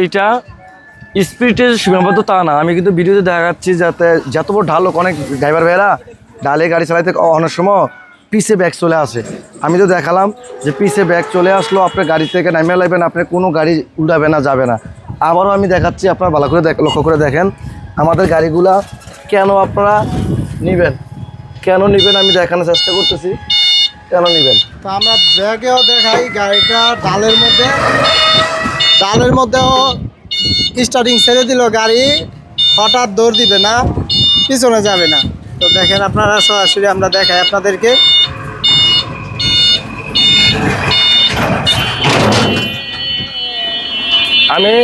এইটা স্পিডে সীমাবদ্ধ তা না। আমি কিন্তু ভিডিওতে দেখাচ্ছি যাতে যত বড় ঢাল হোক অনেক ড্রাইভার ভাইয়েরা ডালে গাড়ি চালাইতে অনেক সময় পিছে ব্যাগ চলে আসে। আমি তো দেখালাম যে পিছে ব্যাগ চলে আসলো, আপনার গাড়ি থেকে নামিয়ে লাগবেন আপনি কোনো গাড়ি উঠাবে না, যাবে না। আবারও আমি দেখাচ্ছি, আপনারা ভালো করে লক্ষ্য করে দেখেন। আমাদের গাড়িগুলা কেন আপনারা নেবেন? কেন নেবেন আমি দেখানোর চেষ্টা করতেছি। কেন নেবেন? তো আমরা ব্যাগেও দেখাই, গাড়িটা ডালের মধ্যে। ডালের মধ্যেও স্টার্টিং ছেড়ে দিল গাড়ি হঠাৎ দৌড় দিবে না পিছনে যাবে না। তো দেখেন আপনারা সরাসরি আমরা দেখাই আপনাদেরকে। আমি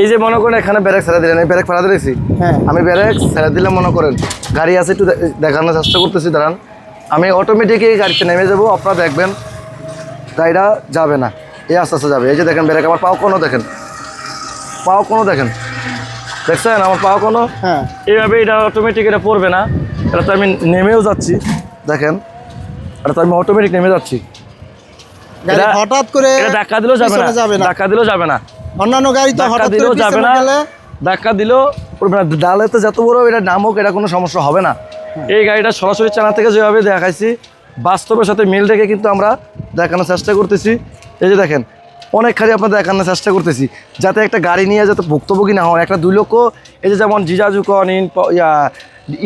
এই যে মনে করেন এখানে ব্যারেক ছেড়ে দিলেন এই ব্যারেক ফেলা দিয়েছি হ্যাঁ। আমি ব্যারেক ছেড়ে দিলে মনে করেন। গাড়ি আছে একটু দেখানোর চেষ্টা করতেছি দাঁড়ান। আমি অটোমেটিক এই গাড়িতে নেমে যাব আপনারা দেখবেন গাড়িটা যাবে না। এই আস্তে আস্তে যাবে। এই যে দেখেন ব্যারেক আমার পাও কোনো দেখেন। পাও কোনো দেখেন। দেখছেন? আমার পাও কোনো হ্যাঁ। এইভাবে এটা অটোমেটিক এটা পড়বে না। এটা তো আমি নেমেও যাচ্ছি। দেখেন? এটা তো আমি অটোমেটিক নেমে যাচ্ছি। গাড়ি হঠাৎ করে ধাক্কা দিলেও যাবে না। যাবে না। ধাক্কা দিলেও যাবে না। অন্যান্য গাড়ি তো হঠাৎ দিলেও যাবে না। ধাক্কা দিলেও পড়বে না। ডালে তো যত বড় এটা নামক এটা কোনো সমস্যা হবে না। এই গাড়িটা সরাসরি চানা থেকে যেভাবে দেখাইছি বাস্তবের সাথে মিল রেখে কিন্তু আমরা দেখানোর চেষ্টা করতেছি। এই যে দেখেন, অনেক খালি আপনার দেখানোর চেষ্টা করতেছি। যাতে একটা গাড়ি নিয়ে যাতে ভুক্তভোগী না হয় একটা দুই লক্ষ, এই যে যেমন জিজাজু কন, ইন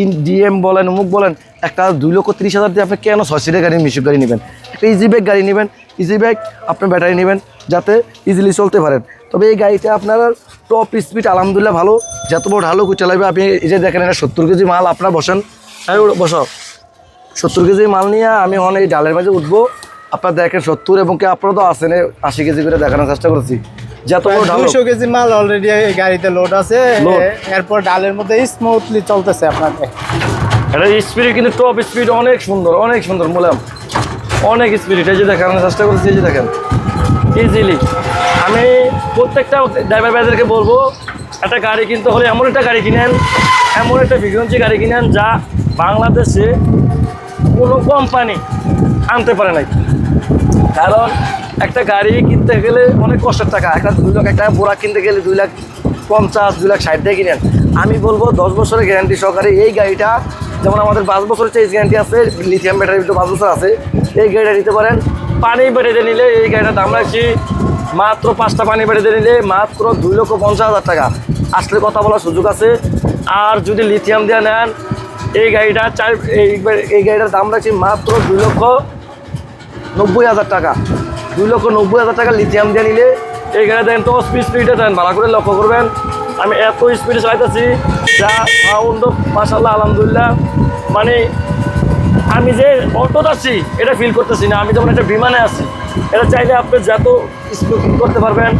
ইন, ডিএম বলেন, অমুক বলেন, একটা দুই লক্ষ তিরিশ হাজার দিয়ে আপনি কেন ছয় সিটের গাড়ি, মিশুক গাড়ি নেবেন? একটা ইজি ব্যাগ গাড়ি নেবেন ইজি ব্যাগ আপনি ব্যাটারি নেবেন, যাতে ইজিলি চলতে পারেন। তবে এই গাড়িতে আপনার টপ স্পিড আলহামদুলিল্লাহ ভালো। যত বড় ঢালো চালাবে আপনি এই যে দেখেন, এটা সত্তর কেজি মাল, আপনার বসেন। হ্যাঁ বসো। সত্তর কেজি মাল নিয়ে আমি অনেক ডালের মাঝে উঠবো। আপনার দেখেন সত্তর এবং কি আপনারা তো আসেন আশি কেজি করে দেখানোর চেষ্টা করছি। যত বড় ঢালো দুশো কেজি মাল অলরেডি গাড়িতে লোড আছে। এরপর ডালের মধ্যে স্মুথলি চলতেছে আপনাকে এটা স্পিড কিন্তু টপ স্পিড অনেক সুন্দর অনেক সুন্দর বললাম অনেক স্পিড এই যে দেখানোর চেষ্টা করছি এই যে দেখেন। ইজিলি আমি প্রত্যেকটা ড্রাইভার ভাইদেরকে বলব একটা গাড়ি কিনতে হলে এমন একটা গাড়ি কিনেন এমন একটা ফ্রিকুয়েন্সি গাড়ি কিনেন যা বাংলাদেশে কোনো কোম্পানি আনতে পারে নাই। কারণ একটা গাড়ি কিনতে গেলে অনেক কষ্টের টাকা। একটা দুই লাখ, একটা বোরা কিনতে গেলে দুই লাখ পঞ্চাশ, দুই লাখ ষাট দিয়ে কিনেন। আমি বলব, দশ বছরের গ্যারান্টি সহকারে এই গাড়িটা, যেমন আমাদের পাঁচ বছরের চেয়ে গ্যারান্টি আছে লিথিয়াম ব্যাটারি তো পাঁচ বছর আছে, এই গাড়িটা নিতে পারেন। পানি বেড়ে নিলে এই গাড়িটার দাম রাখছি মাত্র পাঁচটা পানি বেড়ে নিলে মাত্র দুই লক্ষ পঞ্চাশ হাজার টাকা। আসলে কথা বলার সুযোগ আছে। আর যদি লিথিয়াম দিয়ে নেন, এই গাড়িটা চার এই গাড়িটার দাম রাখছি মাত্র দুই লক্ষ নব্বই হাজার টাকা। দুই লক্ষ নব্বই হাজার টাকা লিথিয়াম দিয়ে নিলে। এই গাড়ি দেন তো স্পিড স্পিডে দেন ভালো করে লক্ষ্য করবেন। আমি এত স্পিডে চালাইতেছি, যা সাউন্ড মাসাল্লাহ আলহামদুলিল্লাহ। মানে আমি যে অটোতে আছি, এটা ফিল করতেছি না। আমি যেমন একটা বিমানে আছি, এটা চাইলে আপনি যত স্পিড করতে পারবেন,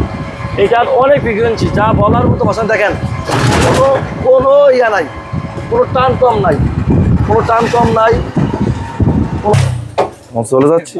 এটার অনেক ফ্রিকুয়েন্সি যা বলার মতো ভাষা দেখেন, কোনো কোনো ইয়া নাই, কোনো টান কম নাই, কোনো টান কম নাই চলে যাচ্ছি।